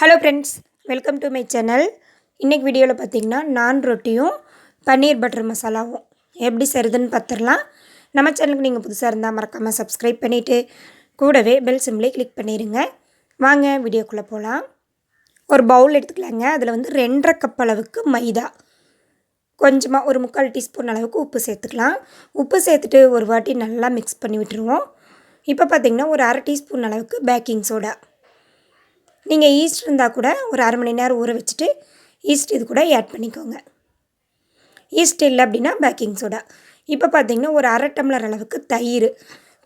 Hello friends welcome to my channel இன்றைக்கி வீடியோவில் பார்த்தீங்கன்னா நான் ரொட்டியும் பன்னீர் பட்டர் மசாலாவும் எப்படி செய்கிறதுன்னு பார்த்துடலாம் நம்ம சேனலுக்கு நீங்கள் புதுசாக இருந்தால் மறக்காமல் சப்ஸ்கிரைப் பண்ணிவிட்டு கூடவே பெல் சிம்லேயே கிளிக் பண்ணிடுங்க வாங்க வீடியோக்குள்ளே போகலாம் ஒரு பவுல் எடுத்துக்கலாங்க. அதில் வந்து ரெண்டரை கப் அளவுக்கு மைதா. கொஞ்சமாக ஒரு முக்கால் டீஸ்பூன் அளவுக்கு உப்பு சேர்த்துக்கலாம். உப்பு சேர்த்துட்டு ஒரு வாட்டி நல்லா மிக்ஸ் பண்ணி விட்டுருவோம். இப்போ பார்த்திங்கன்னா ஒரு அரை டீஸ்பூன் அளவுக்கு பேக்கிங் சோடா நீங்கள் ஈஸ்ட் இருந்தால் கூட ஒரு அரை மணி நேரம் ஊற வச்சுட்டு ஈஸ்ட் இது கூட ஆட் பண்ணிக்கோங்க. ஈஸ்ட் இல்லை அப்படின்னா பேக்கிங் சோடா இப்போ பார்த்தீங்கன்னா ஒரு அரை டம்ளர் அளவுக்கு தயிர்.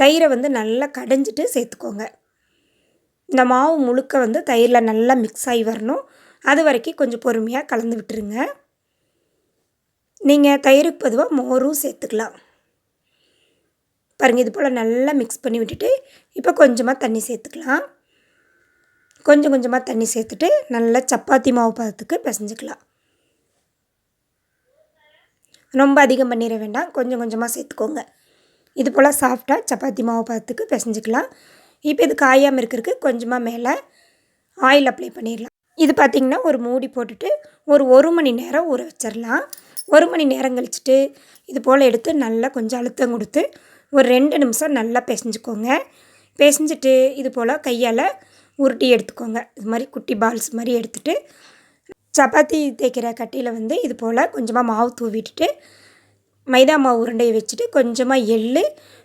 தயிரை வந்து நல்லா கடைஞ்சிட்டு சேர்த்துக்கோங்க. இந்த மாவு முழுக்க வந்து தயிரில் நல்லா மிக்ஸ் ஆகி வரணும். அது வரைக்கும் கொஞ்சம் பொறுமையாக கலந்து விட்டுருங்க. நீங்கள் தயிருக்கு பொதுவாக மோரும் சேர்த்துக்கலாம். பாருங்கள் இது போல் நல்லா மிக்ஸ் பண்ணி விட்டுட்டு இப்போ கொஞ்சமாக தண்ணி சேர்த்துக்கலாம். கொஞ்சம் கொஞ்சமாக தண்ணி சேர்த்துட்டு நல்லா சப்பாத்தி மாவு பதத்துக்கு பிசைஞ்சிக்கலாம். ரொம்ப அதிகம் பண்ணிட வேண்டாம். கொஞ்சம் கொஞ்சமாக சேர்த்துக்கோங்க. இது போல் சாஃப்டாக சப்பாத்தி மாவு பதத்துக்கு பிசைஞ்சிக்கலாம். இப்போ இது காயாமல் இருக்கிறதுக்கு கொஞ்சமாக மேலே ஆயில் அப்ளை பண்ணிடலாம். இது பார்த்திங்கன்னா ஒரு மூடி போட்டுட்டு ஒரு ஒரு மணி நேரம் ஊற வச்சிடலாம். ஒரு மணி நேரம் கழிச்சிட்டு இது போல் எடுத்து நல்லா கொஞ்சம் அழுத்தம் கொடுத்து ஒரு ரெண்டு நிமிஷம் நல்லா பிசைஞ்சுக்கோங்க. பிசைஞ்சிட்டு இது போல் கையால் உருட்டி எடுத்துக்கோங்க. இது மாதிரி குட்டி பால்ஸ் மாதிரி எடுத்துகிட்டு சப்பாத்தி தேய்க்கிற கட்டியில் வந்து இது போல் கொஞ்சமாக மாவு தூவிட்டுட்டு மைதா மாவு உருண்டையை வச்சுட்டு கொஞ்சமாக எள்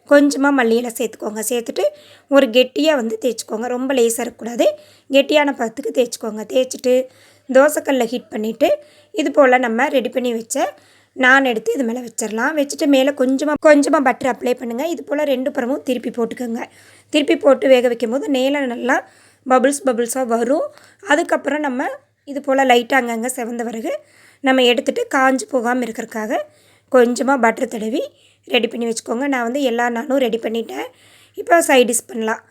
கொஞ்சமாக மல்லியில் சேர்த்துக்கோங்க. சேர்த்துட்டு ஒரு கெட்டியாக வந்து தேய்ச்சிக்கோங்க. ரொம்ப லேசாக இருக்கக்கூடாது. கெட்டியான பத்துக்கு தேய்ச்சிக்கோங்க. தேய்ச்சிட்டு தோசைக்கல்லில் ஹீட் பண்ணிவிட்டு இது போல் நம்ம ரெடி பண்ணி வச்ச நான் எடுத்து இது மேலே வச்சிடலாம் வச்சுட்டு மேலே கொஞ்சமாக கொஞ்சமாக பட்டர் அப்ளை பண்ணுங்கள் இது போல் ரெண்டு புறமும் திருப்பி போட்டுக்கோங்க. திருப்பி போட்டு வேக வைக்கும் போது நேரம் நல்லா பபுள்ஸ் பபுள்ஸாக வரும். அதுக்கப்புறம் நம்ம இது போல் லைட்டாக அங்கங்கே செவந்த பிறகு நம்ம எடுத்துகிட்டு காஞ்சி போகாமல் இருக்கிறதுக்காக கொஞ்சமாக பட்டர் தடவி ரெடி பண்ணி வச்சுக்கோங்க. நான் வந்து எல்லா நானும் ரெடி பண்ணிட்டேன். இப்போ சைடிஷ் பண்ணலாம்.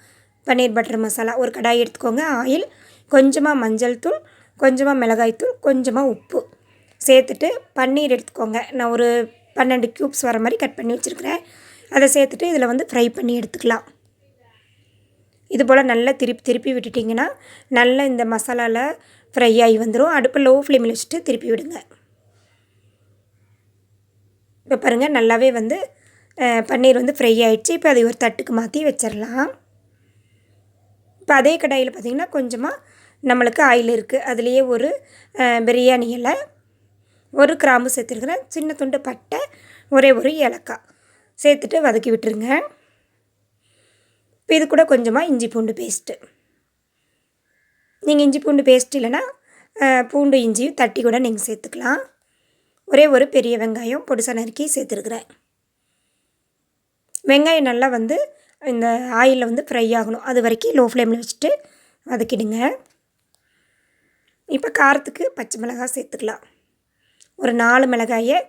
பன்னீர் பட்டர் மசாலா ஒரு கடாய் எடுத்துக்கோங்க. ஆயில் கொஞ்சமாக மஞ்சள் தூள் கொஞ்சமாக மிளகாய் தூள் கொஞ்சமாக உப்பு சேர்த்துட்டு பன்னீர் எடுத்துக்கோங்க. நான் ஒரு பன்னெண்டு க்யூப்ஸ் வர மாதிரி கட் பண்ணி வச்சுருக்கிறேன். அதை சேர்த்துட்டு இதில் வந்து ஃப்ரை பண்ணி எடுத்துக்கலாம். இது போல் நல்லா திருப்பி திருப்பி விட்டுட்டிங்கன்னா நல்லா இந்த மசாலாவில் ஃப்ரை ஆகி வந்துடும் அடுப்பு லோ ஃப்ளேமில் வச்சுட்டு திருப்பி விடுங்க. இப்போ பாருங்கள் நல்லாவே வந்து பன்னீர் வந்து ஃப்ரை ஆகிடுச்சு இப்போ அதை ஒரு தட்டுக்கு மாற்றி வச்சிடலாம் இப்போ அதே கடாயில் பார்த்திங்கன்னா கொஞ்சமாக நம்மளுக்கு ஆயில் இருக்குது அதுலேயே ஒரு பிரியாணி இலை ஒரு கிராம்பு சேர்த்துருக்குறேன். சின்ன துண்டு பட்டை ஒரே ஒரு ஏலக்காய். சேர்த்துட்டு வதக்கி விட்டுருங்க. இப்போ இது கூட கொஞ்சமாக இஞ்சி பூண்டு பேஸ்ட்டு நீங்கள் இஞ்சி பூண்டு பேஸ்ட் இல்லைன்னா பூண்டு இஞ்சியும் தட்டி கூட நீங்கள் சேர்த்துக்கலாம். ஒரே ஒரு பெரிய வெங்காயம் பொடிசா நறுக்கி சேர்த்துருக்குறேன். வெங்காயம் நல்லா வந்து இந்த ஆயிலில் வந்து ஃப்ரை ஆகணும். அது வரைக்கும் லோ ஃப்ளேமில் வச்சுட்டு வதக்கிடுங்க. இப்போ காரத்துக்கு பச்சை மிளகாய் சேர்த்துக்கலாம். ஒரு நாலு மிளகாயை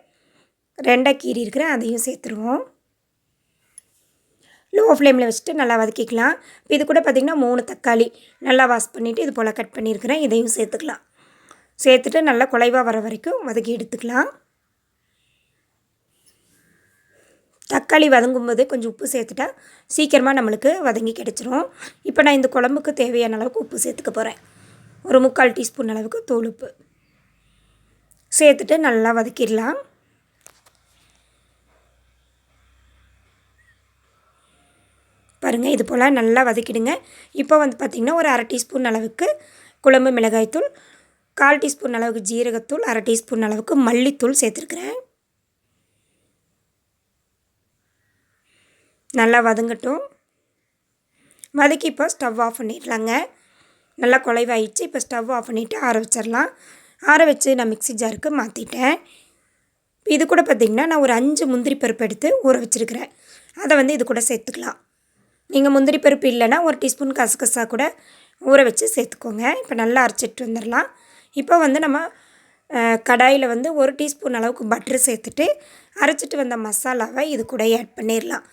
ரெண்டாக கீறி இருக்கிறேன் அதையும் சேர்த்துருவோம். லோ ஃப்ளேமில் வச்சுட்டு நல்லா வதக்கிக்கலாம். இப்போ இது கூட பார்த்திங்கன்னா மூணு தக்காளி நல்லா வாஷ் பண்ணிவிட்டு இது போல் கட் பண்ணியிருக்கிறேன். இதையும் சேர்த்துக்கலாம். சேர்த்துட்டு நல்லா குலைவாக வர வரைக்கும் வதக்கி எடுத்துக்கலாம். தக்காளி வதங்கும்போது கொஞ்சம் உப்பு சேர்த்துட்டா சீக்கிரமாக நம்மளுக்கு வதங்கி கிடச்சிரும். இப்போ நான் இந்த குழம்புக்கு தேவையான அளவுக்கு உப்பு சேர்த்துக்க போகிறேன் ஒரு முக்கால் டீஸ்பூன் அளவுக்கு தோல் உப்பு. சேர்த்துட்டு நல்லா வதக்கிடலாம். பாருங்கள் இது போல் நல்லா வதக்கிடுங்க. இப்போ வந்து பார்த்திங்கன்னா ஒரு அரை டீஸ்பூன் அளவுக்கு குழம்பு மிளகாய்த்தூள் கால் டீஸ்பூன் அளவுக்கு ஜீரகத்தூள் அரை டீஸ்பூன் அளவுக்கு மல்லித்தூள் சேர்த்துருக்குறேன். நல்லா வதங்கட்டும். வதக்கி இப்போ ஸ்டவ் ஆஃப் பண்ணிடலாங்க. நல்லா குலைவாயிடுச்சு இப்போ ஸ்டவ் ஆஃப் பண்ணிவிட்டு ஆற வச்சிடலாம். ஆற வச்சு நான் மிக்சி ஜாருக்கு மாற்றிட்டேன் இது கூட பார்த்திங்கன்னா நான் ஒரு அஞ்சு முந்திரி பருப்பு எடுத்து ஊற வச்சுருக்கிறேன். அதை வந்து இது கூட சேர்த்துக்கலாம். நீங்கள் முந்திரி பருப்பு இல்லைன்னா ஒரு டீஸ்பூன் கசகசா கூட ஊற வச்சு சேர்த்துக்கோங்க. இப்போ நல்லா அரைச்சிட்டு வந்துடலாம் இப்போ வந்து நம்ம கடாயில் வந்து ஒரு டீஸ்பூன் அளவுக்கு பட்டர் சேர்த்துட்டு அரைச்சிட்டு வந்த மசாலாவை இது கூட ஆட் பண்ணிடலாம்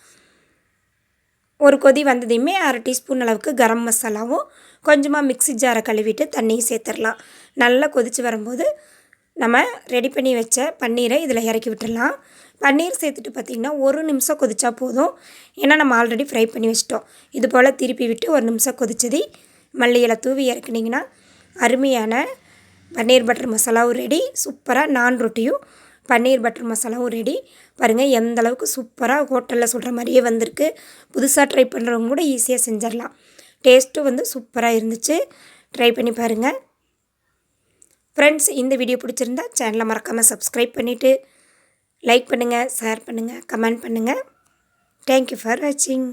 ஒரு கொதி வந்ததையுமே அரை டீஸ்பூன் அளவுக்கு கரம் மசாலாவும் கொஞ்சமாக மிக்சி ஜாரை கழுவிட்டு தண்ணியும் சேர்த்துடலாம் நல்லா கொதித்து வரும்போது நம்ம ரெடி பண்ணி வச்ச பன்னீரை இதில் இறக்கி விட்டுடலாம். பன்னீர் சேர்த்துட்டு பார்த்திங்கன்னா ஒரு நிமிஷம் கொதிச்சா போதும். ஏன்னா நம்ம ஆல்ரெடி ஃப்ரை பண்ணி வச்சிட்டோம். இது போல் திருப்பி விட்டு ஒரு நிமிஷம் கொதிச்சது. மல்லி இலை தூவி இறக்குனிங்கன்னா அருமையான பன்னீர் பட்டர் மசாலாவும் ரெடி சூப்பராக நான் ரொட்டியும் பன்னீர் பட்டர் மசாலாவும் ரெடி பாருங்கள் எந்த அளவுக்கு சூப்பராக ஹோட்டலில் சொல்கிற மாதிரியே வந்திருக்கு. புதுசாக ட்ரை பண்ணுறவங்க கூட ஈஸியாக செஞ்சிடலாம். டேஸ்ட்டும் வந்து சூப்பராக இருந்துச்சு. ட்ரை பண்ணி பாருங்கள் ஃப்ரெண்ட்ஸ் இந்த வீடியோ பிடிச்சிருந்தா சேனலை மறக்காமல் சப்ஸ்கிரைப் பண்ணிவிட்டு லைக் பண்ணுங்கள் ஷேர் பண்ணுங்கள் கமெண்ட் பண்ணுங்கள் தேங்க்யூ ஃபார் வாட்சிங்